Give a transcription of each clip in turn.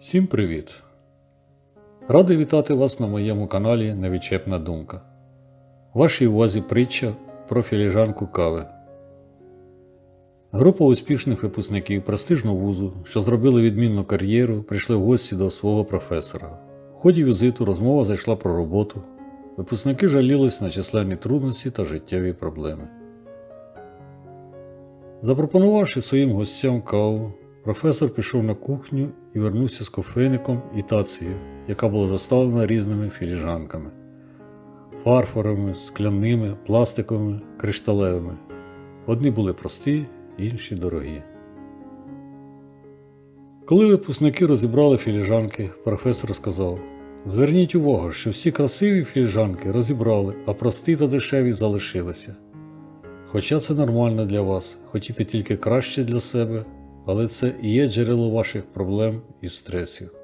Всім привіт! Радий вітати вас на моєму каналі Невідчепна думка. Вашій увазі притча про філіжанку кави. Група успішних випускників престижного вузу, що зробили відмінну кар'єру, прийшли в гості до свого професора. В ході візиту розмова зайшла про роботу. Випускники жалілись на численні трудності та життєві проблеми. Запропонувавши своїм гостям каву, професор пішов на кухню і вернувся з кофейником і тацією, яка була заставлена різними філіжанками фарфоровими, скляними, пластиковими, кришталевими. Одні були прості, інші дорогі. Коли випускники розібрали філіжанки, професор сказав: Зверніть увагу, що всі красиві філіжанки розібрали, а прості та дешеві залишилися. Хоча це нормально для вас, хотіти тільки краще для себе, але це і є джерело ваших проблем і стресів.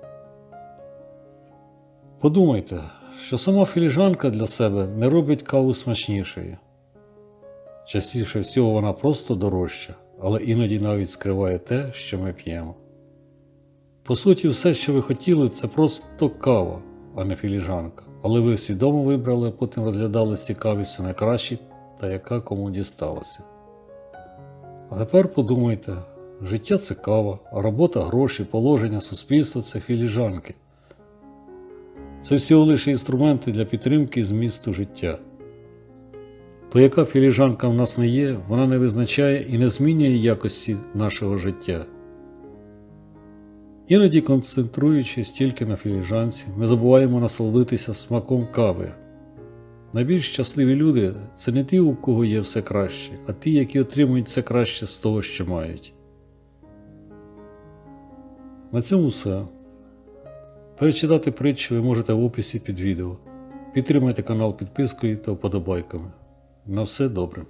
Подумайте, що сама філіжанка для себе не робить каву смачнішою. Частіше всього вона просто дорожча, але іноді навіть скриває те, що ми п'ємо. По суті, все, що ви хотіли, це просто кава, а не філіжанка. Але ви свідомо вибрали, а потім розглядали з цікавістю найкращі та яка кому дісталася. А тепер подумайте, життя це кава, робота, гроші, положення, суспільство це філіжанки. Це всього лише інструменти для підтримки змісту життя. То яка філіжанка в нас не є, вона не визначає і не змінює якості нашого життя. Іноді, концентруючись тільки на філіжанці, ми забуваємо насолодитися смаком кави. Найбільш щасливі люди це не ті, у кого є все краще, а ті, які отримують все краще з того, що мають. На цьому все. Перечитати притчі ви можете в описі під відео. Підтримайте канал підпискою та вподобайками. На все добре.